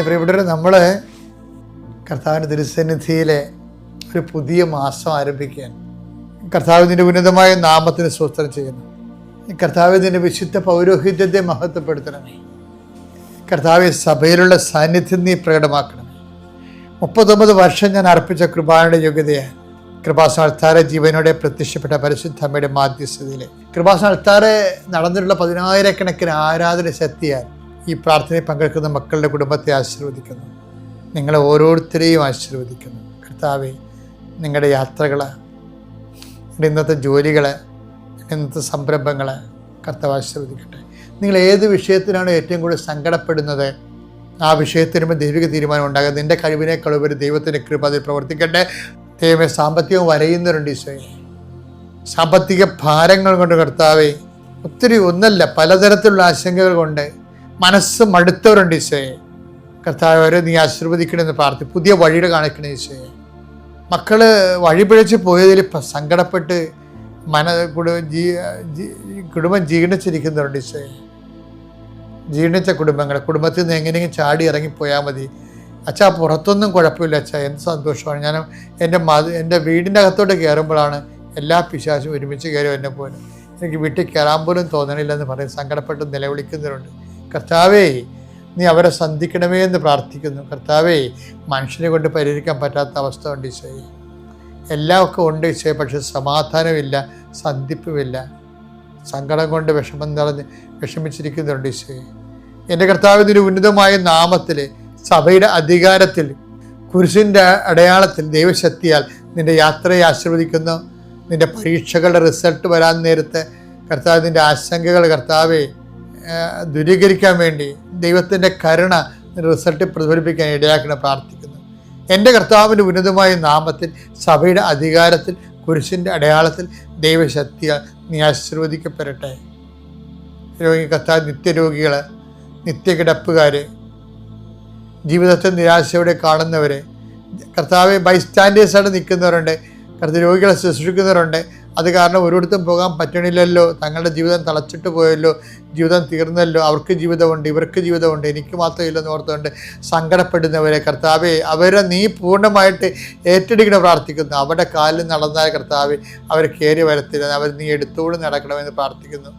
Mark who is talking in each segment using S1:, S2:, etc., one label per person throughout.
S1: എന്റെ പ്രിയപ്പെട്ടവർ നമ്മൾ കർത്താവിന്റെ തിരുസന്നിധിയിലെ ഒരു പുതിയ മാസം ആരംഭിക്കാൻ കർത്താവിന്റെ ഉന്നതമായ നാമത്തിന് സ്വസ്ത്രം ചെയ്യുന്നു. കർത്താവിന്റെ വിശുദ്ധ പൗരോഹിത്യത്തെ മഹത്വപ്പെടുത്തണമേ. കർത്താവ് സഭയിലുള്ള സാന്നിധ്യം നീ പ്രകടമാക്കണം മുപ്പത്തൊമ്പത് വർഷം ഞാൻ അർപ്പിച്ച കൃപാനയുടെ യോഗ്യതയാണ് കൃപാസനത്താര ജീവനോടെ പ്രത്യക്ഷപ്പെട്ട പരിശുദ്ധ അമ്മയുടെ മാധ്യസ്ഥതയിലെ. കൃപാസനത്താരെ നടന്നിട്ടുള്ള പതിനായിരക്കണക്കിന് ആരാധന ശക്തിയാൽ ഈ പ്രാർത്ഥനയിൽ പങ്കെടുക്കുന്ന മക്കളുടെ കുടുംബത്തെ ആശീർവദിക്കുന്നു. നിങ്ങളെ ഓരോരുത്തരെയും ആശീർവദിക്കുന്നു. കർത്താവെ നിങ്ങളുടെ യാത്രകൾ ഇന്നത്തെ ജോലികൾ ഇന്നത്തെ സംരംഭങ്ങൾ കർത്താവ് ആശീർവദിക്കട്ടെ. നിങ്ങൾ ഏത് വിഷയത്തിനാണ് ഏറ്റവും കൂടുതൽ സങ്കടപ്പെടുന്നത് ആ വിഷയത്തിനുമ്പോൾ ദൈവിക തീരുമാനം ഉണ്ടാകും നിന്റെ കഴിവിനേക്കാൾ ഉപരി ദൈവത്തിന്റെ കൃപ അതിൽ പ്രവർത്തിക്കട്ടെ. ദൈവമേ സാമ്പത്തികം വരയുന്നവരുണ്ട് ഈശോയെ. സാമ്പത്തിക ഭാരങ്ങൾ കൊണ്ട് കർത്താവെ ഒത്തിരി ഒന്നല്ല പലതരത്തിലുള്ള ആശങ്കകൾ കൊണ്ട് മനസ്സ് മടുത്തവരുണ്ട് ഈശോയെ. കർത്താവ് അവരെ നീ ആശീർവദിക്കണമെന്ന് പ്രാർത്ഥി പുതിയ വഴികൾ കാണിക്കണേ ഈശോയെ. മക്കൾ വഴി പിഴച്ച് പോയതിൽ സങ്കടപ്പെട്ട് മന കുടുംബം ജീ- കുടുംബം ജീർണിച്ചിരിക്കുന്നവരുണ്ട് ഈശോയെ. ജീർണിച്ച കുടുംബങ്ങൾ കുടുംബത്തിൽ നിന്ന് എങ്ങനെയെങ്കിലും ചാടി ഇറങ്ങിപ്പോയാൽ മതി. അച്ഛാ പുറത്തൊന്നും കുഴപ്പമില്ല അച്ഛാ എന്ത് സന്തോഷമാണ്. ഞാൻ എന്റെ മത എന്റെ വീടിന്റെ അകത്തോട്ട് കയറുമ്പോഴാണ് എല്ലാ പിശാശും ഒരുമിച്ച് കയറി എന്നെ പോലെ. എനിക്ക് വീട്ടിൽ കയറാൻ പോലും തോന്നണില്ലെന്ന് പറയും സങ്കടപ്പെട്ട് നിലവിളിക്കുന്നവരുണ്ട്. കർത്താവേ നീ അവരെ സന്ധിക്കണമേ എന്ന് പ്രാർത്ഥിക്കുന്നു. കർത്താവേ മനുഷ്യനെ കൊണ്ട് പരിഹരിക്കാൻ പറ്റാത്ത അവസ്ഥ ഉണ്ട് ഈശോയെ. എല്ലാം ഒക്കെ ഉണ്ട് ഈശോയെ പക്ഷെ സമാധാനമില്ല സന്ധിപ്പുമില്ല. സങ്കടം കൊണ്ട് വിഷമം നിറഞ്ഞ് വിഷമിച്ചിരിക്കുന്നുണ്ട് ഈശോയെ. എന്റെ കർത്താവിന്റെ ഉന്നതമായ നാമത്തിൽ സഭയുടെ അധികാരത്തിൽ കുരിശിന്റെ അടയാളത്തിൽ ദൈവശക്തിയാൽ നിന്റെ യാത്രയെ ആശീർവദിക്കുന്നു. നിന്റെ പരീക്ഷകളുടെ റിസൾട്ട് വരാൻ നേരത്തെ കർത്താവ് നിന്റെ ആശങ്കകൾ കർത്താവെ ദൂരീകരിക്കാൻ വേണ്ടി ദൈവത്തിന്റെ കരുണ റിസൾട്ട് പ്രതിഫലിപ്പിക്കാൻ ഇടയാക്കണം പ്രാർത്ഥിക്കുന്നു. എന്റെ കർത്താവിന്റെ ഉന്നതമായ നാമത്തിൽ സഭയുടെ അധികാരത്തിൽ കുരിശിന്റെ അടയാളത്തിൽ ദൈവശക്തിയാൽ നീ ആശീർവദിക്കപ്പെടട്ടെ. രോഗി കർത്താവ് നിത്യരോഗികൾ നിത്യകിടപ്പുകാർ ജീവിതത്തെ നിരാശയോടെ കാണുന്നവർ കർത്താവ് ബൈസ്റ്റാൻഡേഴ്സായിട്ട് നിൽക്കുന്നവരുണ്ട്. കർത്താവ് രോഗികളെ ശുശ്രൂഷിക്കുന്നവരുണ്ട് അത് കാരണം ഒരിടത്തും പോകാൻ പറ്റണില്ലല്ലോ. തങ്ങളുടെ ജീവിതം തളച്ചിട്ട് പോയല്ലോ. ജീവിതം തീർന്നല്ലോ. അവർക്ക് ജീവിതമുണ്ട് ഇവർക്ക് ജീവിതമുണ്ട് എനിക്ക് മാത്രമില്ലെന്ന് ഓർത്തുകൊണ്ട് സങ്കടപ്പെടുന്നവരെ കർത്താവെ അവരെ നീ പൂർണമായിട്ട് ഏറ്റെടുക്കണം പ്രാർത്ഥിക്കുന്നു. അവരുടെ കാലിൽ നടന്നാൽ കർത്താവ് അവർ കയറി വരത്തില്ല. അവർ നീ എടുത്തോട് നടക്കണമെന്ന് പ്രാർത്ഥിക്കുന്നു.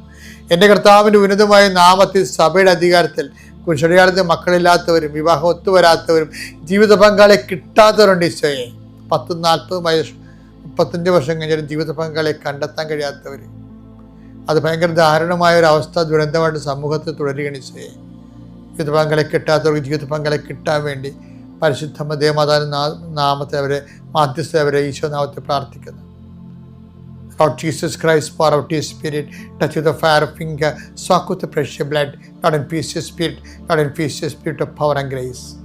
S1: എന്റെ കർത്താവിന്റെ ഉന്നതമായ നാമത്തിൽ സഭയുടെ അധികാരത്തിൽ കുശടികാലത്ത് മക്കളില്ലാത്തവരും വിവാഹം ഒത്തുവരാത്തവരും ജീവിത പങ്കാളിയെ കിട്ടാത്തവരുണ്ട് ഈശോയെ. പത്തും നാൽപ്പതും വയസ്സ് മുപ്പത്തഞ്ച് വർഷം കഴിഞ്ഞാലും ജീവിത പങ്കാളിയെ കണ്ടെത്താൻ കഴിയാത്തവർ അത് ഭയങ്കര ദാരുണമായ ഒരു അവസ്ഥ ദുരന്തമായിട്ട് സമൂഹത്തിൽ തുടരുകയാണ് ഈശോയെ ജീവിത പങ്കാളിയെ കിട്ടാത്തവർക്ക് ജീവിത പങ്കാളിയെ കിട്ടാൻ വേണ്ടി പരിശുദ്ധ ദേവമാതാവിന്റെ നാമത്തെ അവരെ മാധ്യസ്ഥ അവരെ ഈശോ നാമത്തെ പ്രാർത്ഥിക്കുന്നു. Lord Jesus Christ, pour out you spirit, touch with the fire finger, soak with the precious blood, Lord, infuse your spirit, Lord, infuse your spirit of power and grace.